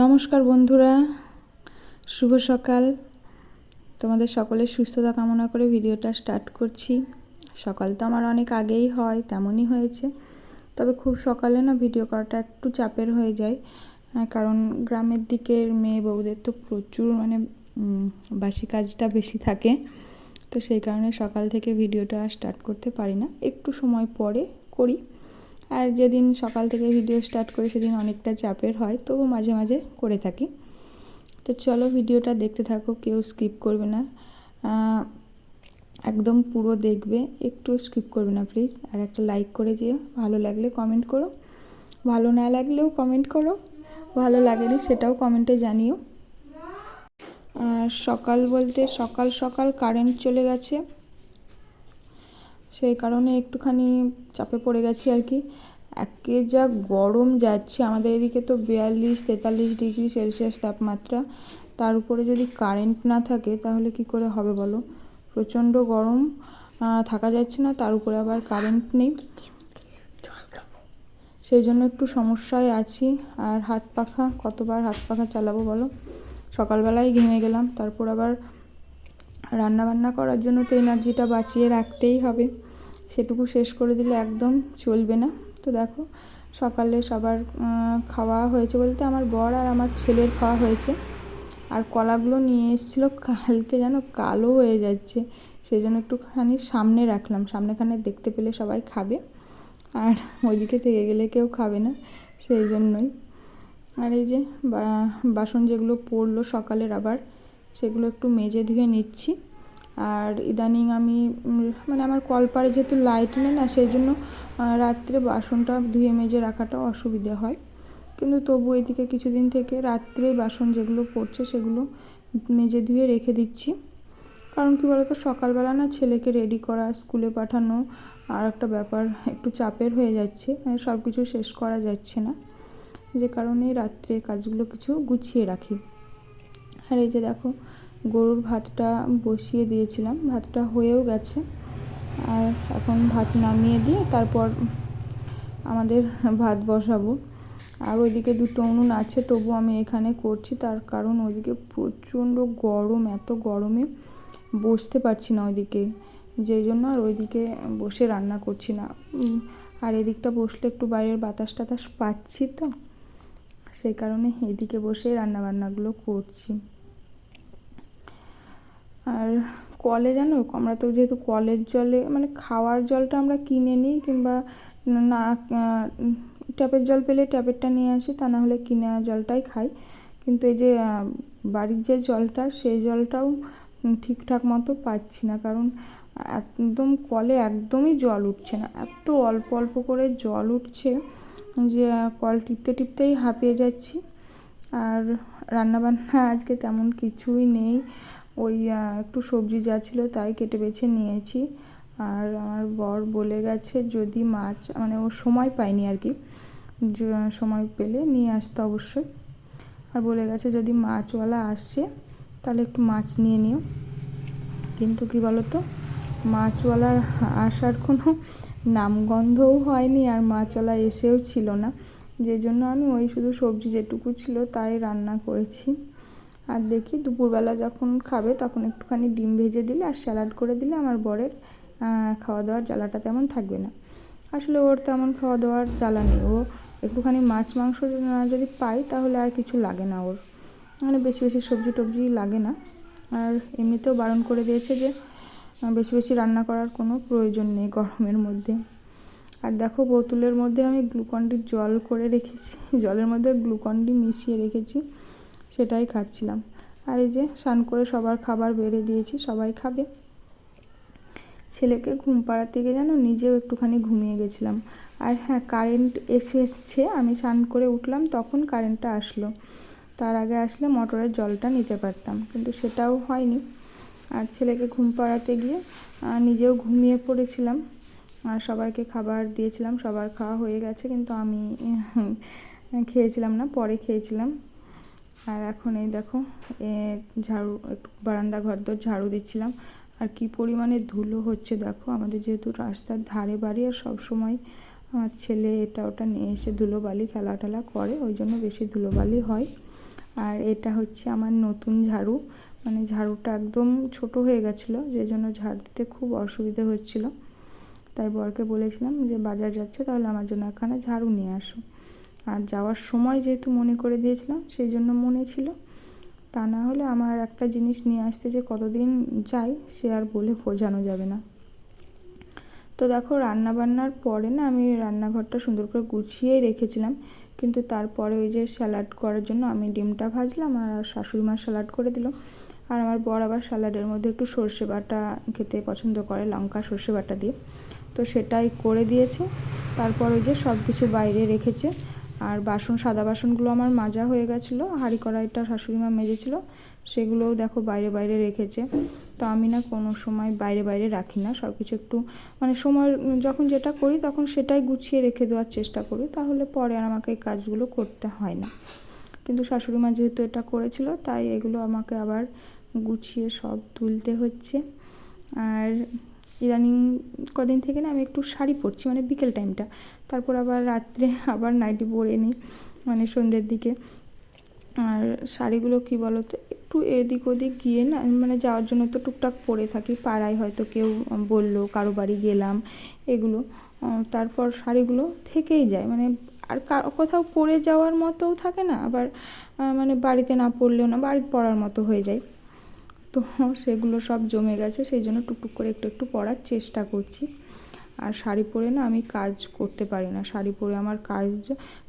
নমস্কার বন্ধুরা, শুভ সকাল। তোমাদের সকলের সুস্থতা কামনা করে ভিডিওটা স্টার্ট করছি। সকাল তো আমার অনেক আগেই হয়, তেমনই হয়েছে। তবে খুব সকালে না ভিডিও করাটা একটু চাপের হয়ে যায় কারণ গ্রামের দিকের মেয়ে বউদের তো প্রচুর মানে বাসি কাজটা বেশি থাকে। তো সেই কারণে সকাল থেকে ভিডিওটা স্টার্ট করতে পারি না। একটু সময় পরে করি। আর যেদিন সকাল থেকে ভিডিও স্টার্ট করি, সেদিন অনেকটা চাপের হয়, তবু মাঝে মাঝে করে থাকি। তো চলো ভিডিওটা দেখতে থাকো, কেউ স্কিপ করবে না। একদম পুরো দেখবে, একটু স্কিপ করবে না প্লিজ আর একটা লাইক করে যেও, ভালো লাগলে কমেন্ট করো। ভালো না লাগলেও কমেন্ট করো। ভালো লাগেনি সেটাও কমেন্টে জানিও। সকাল বলতে সকাল সকাল কারেন্ট চলে গেছে। সেই কারণে একটুখানি চাপে পড়ে গেছি আর কি। একে যা গরম যাচ্ছে, আমাদের এদিকে তো বিয়াল্লিশ, তেতাল্লিশ ডিগ্রি সেলসিয়াস তাপমাত্রা। তার উপরে যদি কারেন্ট না থাকে, তাহলে কি করে হবে বলো? প্রচণ্ড গরম থাকা যাচ্ছে না, তার উপরে আবার কারেন্ট নেই। সেই জন্য একটু সমস্যায় আছি। আর হাত পাখা, কতবার হাত পাখা চালাবো বলো? সকালবেলায় ঘেমে গেলাম, তারপর আবার রান্না বান্না করার জন্য তো এনার্জিটা বাঁচিয়ে রাখতেই হবে। সেটুকু শেষ করে দিলে একদম চলবে না। তো দেখো, সকালে সবার খাওয়া হয়েছে বলতে আমার বর আর আমার ছেলের খাওয়া হয়েছে। আর কলাগুলো নিয়ে এসেছিল কালকে যেন কালো হয়ে যাচ্ছে। সেই জন্য একটুখানি সামনে রাখলাম। সামনেখানে দেখতে পেলে সবাই খাবে। আর ওইদিকে থেকে গেলে কেউ খাবে না। সেই জন্যই। আর এই যে বাসন যেগুলো পড়ল সকালের আবার, সেগুলো একটু মেজে ধুয়ে নিচ্ছি। আর ইদানিং আমি মানে আমার কলপারে যেহেতু লাইট নেই না, সেই জন্য রাত্রে বাসনটা ধুয়ে মেজে রাখাটা অসুবিধে হয়। কিন্তু তবু এদিকে কিছুদিন থেকে রাত্রে বাসন যেগুলো পড়ছে, সেগুলো মেজে ধুয়ে রেখে দিচ্ছি। কারণ কী বলতো, সকালবেলা না ছেলেকে রেডি করা, স্কুলে পাঠানো, আর একটা ব্যাপার একটু চাপের হয়ে যাচ্ছে মানে সব কিছু শেষ করা যাচ্ছে না। যে কারণে রাত্রে কাজগুলো কিছু গুছিয়ে রাখি। আর এই যে দেখো, গরুর ভাতটা বসিয়ে দিয়েছিলাম, ভাতটা হয়েও গেছে। আর এখন ভাত নামিয়ে দিয়ে তারপর আমাদের ভাত বসাবো। আর ওইদিকে দুটো উনুন আছে তবু আমি এখানে করছি। তার কারণ ওইদিকে প্রচণ্ড গরম, এত গরমে বসতে পারছি না ওইদিকে। যেই জন্য আর ওইদিকে বসে রান্না করছি না। আর এদিকটা বসলে একটু বাইরের বাতাস টাতাস পাচ্ছি তো। সেই কারণে এদিকে বসে রান্না বান্নাগুলো করছি। আর কলে জানো, আমরা তো যেহেতু কলের জলে মানে খাওয়ার জলটা আমরা কিনে নিই কিংবা না, ট্যাপের জল পেলে ট্যাপেরটা নিয়ে আসি, তা না হলে কিনে জলটাই খাই। কিন্তু এই যে, বাড়ির যে জলটা, সেই জলটাও ঠিকঠাক মতো পাচ্ছি না, কারণ একদম কলে একদমই জল উঠছে না। এত অল্প অল্প করে জল উঠছে। যে কল টিপতে টিপতেই হাঁপিয়ে যাচ্ছি। আর রান্নাবান্না আজকে তেমন কিছুই নেই। ওই একটু সবজি যা ছিল তাই কেটে বেছে নিয়েছি। আর আমার বর বলে গেছে যদি মাছ মানে ও সময় পায়নি আর কি সময় পেলে নিয়ে আসতে অবশ্যই। আর বলে গেছে যদি মাছওয়ালা আসছে, তাহলে একটু মাছ নিয়ে নিও। কিন্তু কী বলতো, মাছওয়ালার আসার কোনো নামগন্ধও হয়নি আর মাছওয়ালা এসেও ছিল না। যে জন্য আমি ওই শুধু সবজি যেটুকু ছিল তাই রান্না করেছি। আর দেখি দুপুরবেলা যখন খাবে তখন একটুখানি ডিম ভেজে দিলে আর স্যালাড করে দিলে আমার বরের খাওয়া দাওয়ার জ্বালাটা তেমন থাকবে না। আসলে ওর তেমন খাওয়া দাওয়ার জ্বালা নেই। ও একটুখানি মাছ, মাংস যদি পাই তাহলে আর কিছু লাগে না ওর। মানে বেশি বেশি সবজি টবজি লাগে না। আর এমনিতেও বারণ করে দিয়েছে যে বেশি বেশি রান্না করার কোনো প্রয়োজন নেই গরমের মধ্যে। আর দেখো বোতলের মধ্যে আমি গ্লুকন্ডির জল করে রেখেছি, জলের মধ্যে গ্লুকন্ডি মিশিয়ে রেখেছি, সেটাই খাচ্ছিলাম। আর এই যে স্নান করে সবার খাবার বেড়ে দিয়েছি, সবাই খাবে। ছেলেকে ঘুম পাড়াতে গিয়ে যেন নিজেও একটুখানি ঘুমিয়ে গেছিলাম। আর হ্যাঁ কারেন্ট এসে এসছে, আমি স্নান করে উঠলাম, তখন কারেন্টটা আসলো। তার আগে আসলে মোটরের জলটা নিতে পারতাম, কিন্তু সেটাও হয়নি। আর ছেলেকে ঘুম পাড়াতে গিয়ে নিজেও ঘুমিয়ে পড়েছিলাম। আর সবাইকে খাবার দিয়েছিলাম, সবার খাওয়া হয়ে গেছে, কিন্তু আমি খেয়েছিলাম না, পরে খেয়েছিলাম। আর এখন এই দেখো, এ ঝাড়ু, একটু বারান্দা ঘর দর ঝাড়ু দিচ্ছিলাম। আর কি পরিমাণে ধুলো হচ্ছে দেখো, আমাদের যেহেতু রাস্তার ধারে বাড়ি, আর সবসময় আমার ছেলে এটা ওটা নিয়ে এসে ধুলোবালি খেলা টেলা করে, ওই জন্য বেশি ধুলোবালি হয়। আর এটা হচ্ছে আমার নতুন ঝাড়ু। মানে ঝাড়ুটা একদম ছোট হয়ে গেছিল যে জন্য ঝাড় দিতে খুব অসুবিধে হচ্ছিল। তাই বরকে বলেছিলাম যে, বাজার যাচ্ছে তাহলে আমার জন্য একখানা ঝাড়ু নিয়ে আসো। আর যাওয়ার সময় যেহেতু মনে করে দিয়েছিলাম, সেই জন্য মনে ছিল। তা না হলে আমার একটা জিনিস নিয়ে আসতে যে কতদিন যাই সে আর বলে বোঝানো যাবে না। তো দেখো রান্না বান্নার পরে না আমি রান্নাঘরটা সুন্দর করে গুছিয়েই রেখেছিলাম। কিন্তু তারপরে ওই যে স্যালাড করার জন্য আমি ডিমটা ভাজলাম আর শাশুড়ি মা স্যালাড করে দিল। আর আমার বর আবার স্যালাডের মধ্যে একটু সর্ষে বাটা খেতে পছন্দ করে, লঙ্কা, সর্ষে বাটা দিয়ে। তো সেটাই করে দিয়েছে। তারপর ওই যে সব কিছু বাইরে রেখেছে। আর বাসন, সাদা বাসনগুলো আমার মাজা হয়ে গেছিল, হাঁড়ি কড়াইটা শাশুড়ি মা মেজেছিল, সেগুলোও দেখো বাইরে বাইরে রেখেছে। তো আমি না কোনো সময় বাইরে বাইরে রাখি না সব কিছু একটু মানে সময়, যখন যেটা করি তখন সেটাই গুছিয়ে রেখে দেওয়ার চেষ্টা করি, তাহলে পরে আর আমাকে এই কাজগুলো করতে হয় না। কিন্তু শাশুড়ি মা যেহেতু এটা করেছিল, তাই এগুলো আমাকে আবার গুছিয়ে সব তুলতে হচ্ছে। আর ইদানিং কদিন থেকে না আমি একটু শাড়ি পরছি মানে বিকেল টাইমটা তারপর আবার রাত্রে আবার নাইটি পরে নিই মানে সন্ধ্যের দিকে। আর শাড়িগুলো কী বলো তো একটু এদিক ওদিক গিয়ে না মানে যাওয়ার জন্য তো টুকটাক পরে থাকি, পাড়ায় হয়তো কেউ বলল, কারও বাড়ি গেলাম, এগুলো। তারপর শাড়িগুলো থেকেই যায় মানে আর কোথাও পরে যাওয়ার মতোও থাকে না, আবার মানে বাড়িতে না পরলেও না বাড়িতে পরার মতো হয়ে যায়। তো সেগুলো সব জমে গেছে, সেই জন্য টুকটুক করে একটু একটু পরার চেষ্টা করছি। আর শাড়ি পরে না আমি কাজ করতে পারি না। শাড়ি পরে আমার কাজ,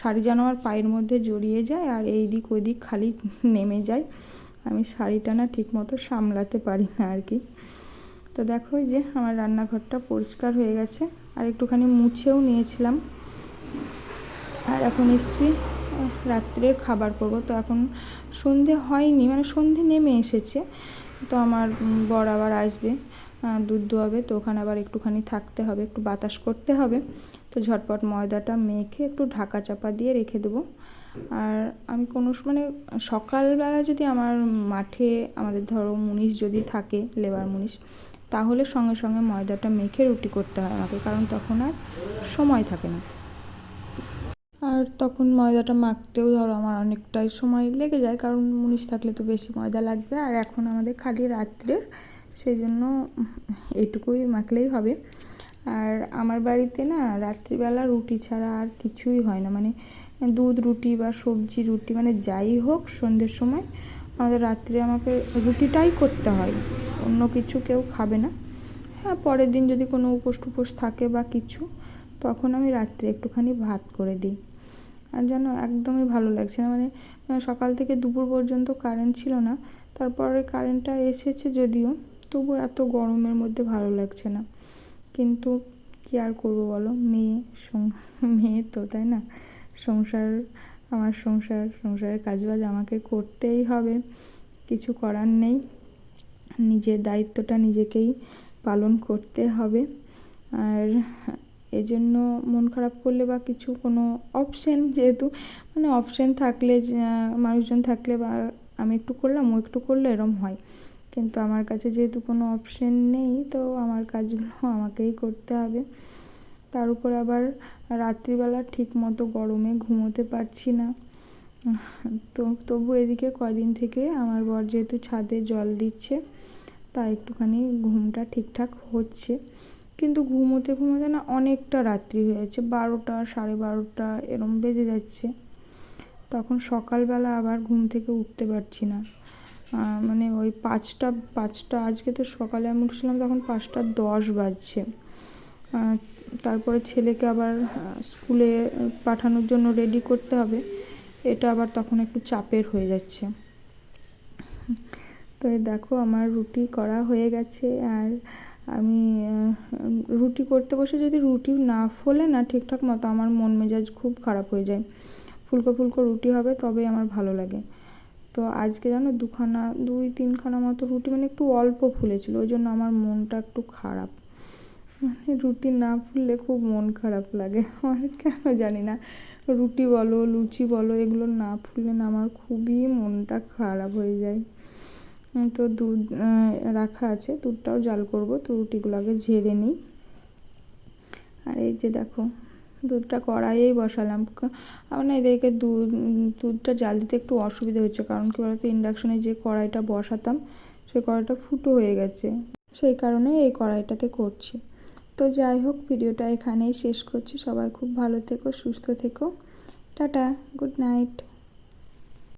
শাড়ি যেন আমার পায়ের মধ্যে জড়িয়ে যায় আর এই দিক ওই দিক খালি নেমে যায়, আমি শাড়িটা না ঠিক মতো সামলাতে পারি না আর কি। তো দেখো যে আমার রান্নাঘরটা পরিষ্কার হয়ে গেছে, আর একটুখানি মুছেও নিয়েছিলাম। আর এখন এসছি রাত্রের খাবার করব। তো এখন সন্ধে হয়নি মানে সন্ধে নেমে এসেছে। তো আমার বর আবার আসবে দুধ দোয়াবে, তো ওখানে আবার একটুখানি থাকতে হবে, একটু বাতাস করতে হবে। তো ঝটপট ময়দাটা মেখে একটু ঢাকা চাপা দিয়ে রেখে দেবো। আর আমি কোনো মানে সকালবেলা যদি আমার মাঠে আমাদের ধরো মুনিশ যদি থাকে, লেবার মুনিশ, তাহলে সঙ্গে সঙ্গে ময়দাটা মেখে রুটি করতে হয় আমাকে, কারণ তখন আর সময় থাকে না। আর তখন ময়দাটা মাখতেও ধরো আমার অনেকটাই সময় লেগে যায়, কারণ মুনিশ থাকলে তো বেশি ময়দা লাগবে। আর এখন আমাদের খালি রাত্রের, সেই জন্য এটুকুই মাখলেই হবে। আর আমার বাড়িতে না রাত্রিবেলা রুটি ছাড়া আর কিছুই হয় না। মানে দুধ রুটি বা সবজি রুটি মানে যাই হোক সন্ধ্যের সময় আমাদের রাত্রে আমাকে রুটিটাই করতে হয়। অন্য কিছু কেউ খাবে না। হ্যাঁ পরের দিন যদি কোনো উপোস টুপোস থাকে বা কিছু, তখন আমি রাত্রে একটুখানি ভাত করে দিই। আর যেন একদমই ভালো লাগছে না। মানে সকাল থেকে দুপুর পর্যন্ত কারেন্ট ছিল না। তারপরে কারেন্টটা এসেছে যদিও তবু এত গরমের মধ্যে ভালো লাগছে না। কিন্তু কী আর করব বলো? মেয়ে মেয়ে তো, তাই না? সংসার, আমার সংসার, সংসারের কাজবাজ আমাকে করতেই হবে। কিছু করার নেই। নিজের দায়িত্বটা নিজেকেই পালন করতে হবে। আর এই জন্য মন খারাপ করলে বা কিছু কোনো অপশান যেহেতু মানে অপশান থাকলে মানুষজন থাকলে বা আমি একটু করলাম, ও একটু করলে, এরম হয়। কিন্তু আমার কাছে যেহেতু কোনো অপশান নেই, তো আমার কাজগুলো আমাকেই করতে হবে। তার উপর আবার রাত্রিবেলা ঠিক মতো গরমে ঘুমোতে পারছি না। তো তবু এদিকে কদিন থেকে আমার বর যেহেতু ছাদে জল দিচ্ছে তা একটুখানি ঘুমটা ঠিকঠাক হচ্ছে। কিন্তু ঘুমোতে ঘুমোতে না অনেকটা রাত্রি হয়ে যাচ্ছে, বারোটা, সাড়ে বারোটা এরম বেজে যাচ্ছে। তখন সকালবেলা আবার ঘুম থেকে উঠতে পারছি না। মানে ওই পাঁচটা পাঁচটা, আজকে তো সকালে আমি উঠছিলাম তখন পাঁচটা দশ বাজছে। তারপরে ছেলেকে আবার স্কুলে পাঠানোর জন্য রেডি করতে হবে। এটা আবার তখন একটু চাপের হয়ে যাচ্ছে। তো দেখো আমার রুটি করা হয়ে গেছে আর আমি রুটি করতে বসে যদি রুটি না ফোলে না ঠিকঠাক মতো আমার মন মেজাজ খুব খারাপ হয়ে যায়। ফুলকো ফুলকো রুটি হবে তবেই আমার ভালো লাগে। তো আজকে জানো দুখানা, দুই তিনখানা মতো রুটি মানে একটু অল্প ফুলেছিল, ওই জন্য আমার মনটা একটু খারাপ। মানে রুটি না ফুললে খুব মন খারাপ লাগে, আমার কেন জানি না। রুটি বলো, লুচি বলো, এগুলো না ফুললে না আমার খুবই মনটা খারাপ হয়ে যায়। তো দুধ রাখা আছে। দুধটাও জাল করব। তো রুটিগুলো আগে ঝেড়ে নিই। আর এই যে দেখো, দুধটা কড়াইয়েই বসালাম। আমার না এদেরকে দুধ, দুধটা জাল দিতে একটু অসুবিধা হচ্ছে। কারণ কি বলতো, ইন্ডাকশনে যে কড়াইটা বসাতাম সেই কড়াইটা ফুটো হয়ে গেছে। সেই কারণে এই কড়াইটাতে করছি। তো যাই হোক, ভিডিওটা এখানেই শেষ করছি। সবাই খুব ভালো থেকো, সুস্থ থেকো। Tata, good night.